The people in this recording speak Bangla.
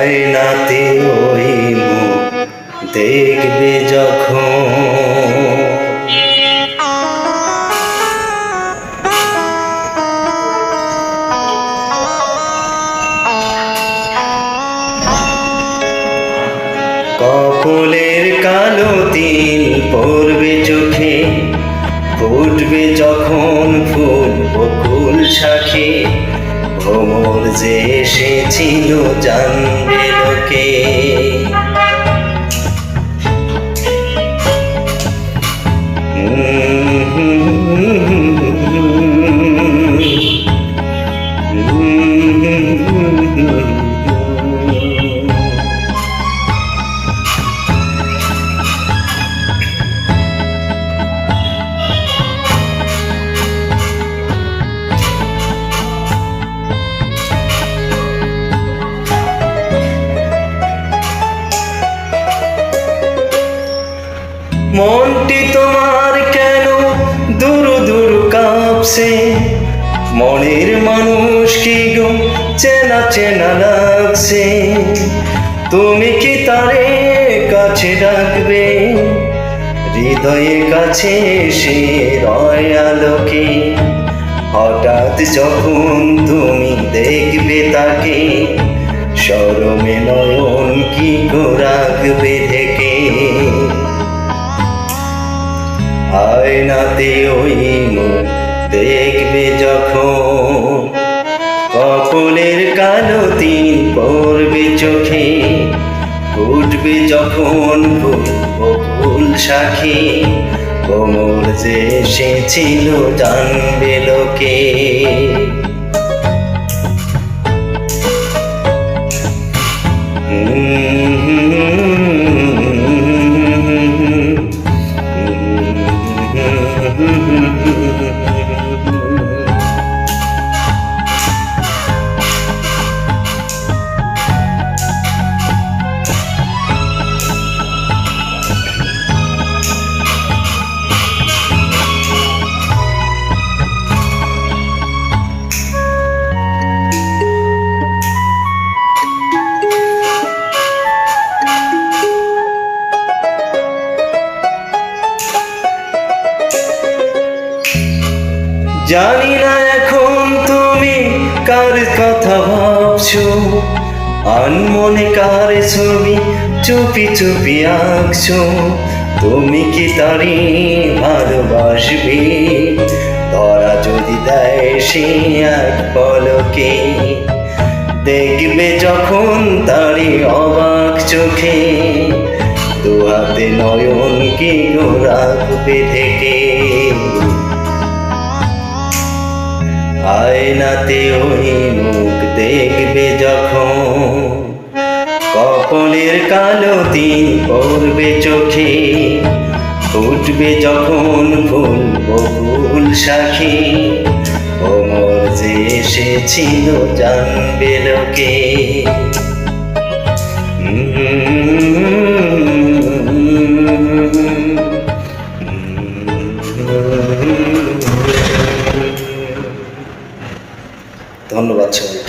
আয়নাতে ওই মুখ দেখবে যখন। কপলের কালো তিল পড়বে চোখে, ফুটবে যখন ফুল ফুল শাখে। ভ্রমর যে এসেছিল জানবে লোকে। মনটি তোমার কেন দুরু দুরু কাঁপছে? মনের মানুষ কি গো চেনা চেনা লাগছে? তুমি কি তারে কাছে ডাকবে? হৃদয়ের কাছে সে রয় আলোকে। হঠাৎ যখন তুমি দেখবে তাকে, সরমে নয়ন কি রাখবে ঢেকে? আয়নাতে ওই মুখ দেখবে যখন। কপলের কালো তিন পড়বে চোখে উঠবে যখন বকুল শাখে। কোমর যে এসেছিল জানবে লোকে। জানি না এখন তুমি কার কথা ভাবছ। আনমনে কার ছবি চুপি চুপি আঁকছো। তুমি কি তারি ভালোবাসবে? ধরা যদি দেয় সে এক পলকে, দেখবে যখন তারি অবাক চোখে। দু হাতে নয়ন কি রাখবে থেকে আয়নাতে ওই মুখ দেখবে যখন। কপলের কালো দিন পড়বে চোখে, ফুটবে যখন ফুল বকুল শাখে। ওমর যে এসেছিল, জানবে লোকে। ধন্যবাদ সবাই